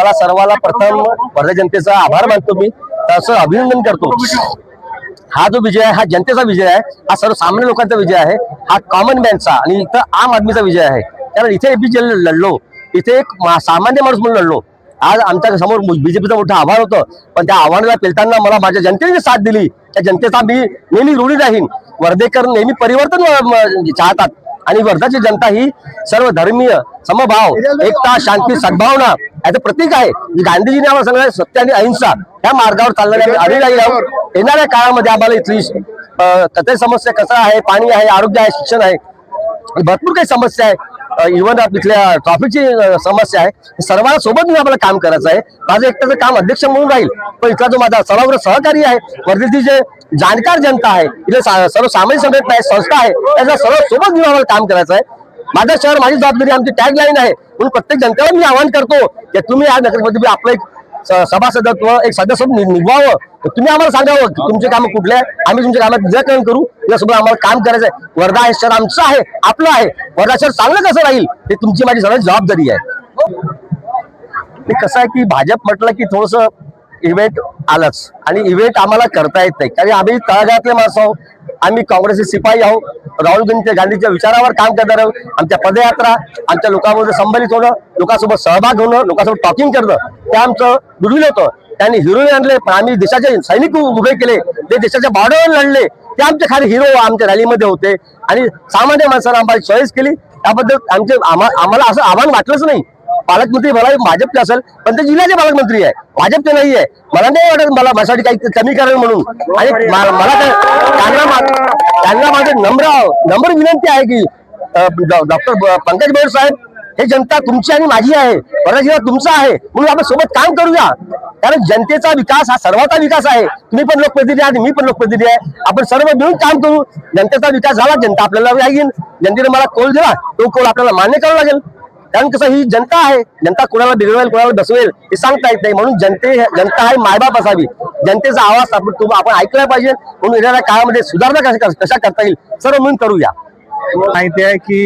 तुम्हाला सर्वांना प्रथम वर्धा जनतेचा आभार मानतो मी. तसं अभिनंदन करतो. हा जो विजय आहे हा जनतेचा विजय आहे हा सर्वसामान्य लोकांचा विजय आहे हा कॉमन मॅनचा आणि इथं आम आदमीचा विजय आहे. कारण इथे एपीजे लढलो इथे एक सामान्य माणूस म्हणून लढलो. आज आमच्यासमोर बीजेपीचं मोठं आव्हान होतं पण त्या आव्हानाला पेलताना मला माझ्या जनतेने साथ दिली. त्या जनतेचा मी नेहमी ऋणी राहीन. वर्धेकर नेहमी परिवर्तन चाहतात. आणि वर्धाची जनता ही सर्व धर्मीय समभाव एकता शांती सद्भावना याचं प्रतीक आहे. जी गांधीजीने आम्हाला सांगितलं सत्य आणि अहिंसा या मार्गावर चालणारे आम्ही आहोत येणाऱ्या काळामध्ये आम्हाला इथली कचरा समस्या कचरा आहे पाणी आहे आरोग्य आहे शिक्षण आहे भरपूर काही समस्या आहे. इव्हन इथल्या ट्रॉफिकची समस्या आहे. सर्वांना सोबत घेऊन आपल्याला काम करायचं आहे. माझं एकट्याचं काम अध्यक्ष म्हणून राहील पण इथला जो माझा सर्वांवर सहकारी आहे वर्धेची जे जाणकार जनता आहे इथे सा- सर्व सामाजिक संघटना आहे संस्था आहे त्याच्या सर्व सोबत घेऊन आम्हाला काम करायचं आहे. माझं शहर माझी जबाबदारी आमची टॅग लाईन आहे. म्हणून प्रत्येक जनतेला मी आवाहन करतो की तुम्ही या नगरमध्ये आपलं एक सभासदत्व एक सदस्य नि- तुम्ही आम्हाला सांगावं की तुमचे काम कुठले आहे आम्ही तुमच्या कामात निराकरण करू. यासोबत आम्हाला काम करायचं आहे. वर्धा हे शहर आमचं आहे आपलं आहे. वर्धा शहर चांगलं कसं राहील? हे तुमची माझी सगळ्यात जबाबदारी आहे. ते कसं आहे की भाजप म्हटलं की थोडस इव्हेंट आलंच. आणि इव्हेंट आम्हाला करता येत नाही. कारण आम्ही तळागाळातले माणसं आहोत. आम्ही काँग्रेसचे सिपाही आहोत. राहुल गांधी गांधीच्या विचारावर काम करणार आहोत. आमच्या पदयात्रा आमच्या लोकांमध्ये संबंधित होणं लोकांसोबत सहभाग होणं लोकांसोबत टॉकिंग करणं ते आमचं दुर्मिळ होतं. त्यांनी हिरोईन आणले पण आम्ही देशाचे सैनिक उभे केले. ते देशाच्या बॉर्डरवर लढले ते आमचे खाली हिरो आमच्या रॅलीमध्ये होते. आणि सामान्य माणसानं आम्हाला चॉईस केली. त्याबद्दल आमचे आम्हा- आम्हाला असं आव्हान वाटलंच नाही. पालकमंत्री मला भाजपचे असेल पण ते जिल्ह्याचे पालकमंत्री आहे. भाजपचे नाही आहे. मला नाही वाटत मला माझ्यासाठी काही कमी करेल म्हणून. आणि मला त्यांना त्यांना माझे नम्र नम्र विनंती आहे की डॉक्टर पंकज बेड साहेब हे जनता तुमची आणि माझी आहे. वर्धा जिल्हा तुमचा आहे. म्हणून आपण सोबत काम करूया. कारण जनतेचा विकास हा सर्वांचा विकास आहे. तुम्ही पण लोकप्रतिनिधी आणि मी पण लोकप्रतिनिधी आहे. आपण सर्व मिळून काम करू. जनतेचा विकास झाला जनता आपल्याला येईल जनतेने मला कोल दिला तो कोल आपल्याला मान्य करावा लागेल. कारण कसं ही जनता आहे जनता कुणाला बिघडवेल कुणाला बसवेल हे सांगता येत नाही. म्हणून जनते जनता आहे मायबाप असावी. जनतेचा आवाज आपण तुम- आपण ऐकला पाहिजे. म्हणून येणाऱ्या काळामध्ये सुधारणा कशा कशा करता येईल सर्व मिळून करूया. माहिती आहे की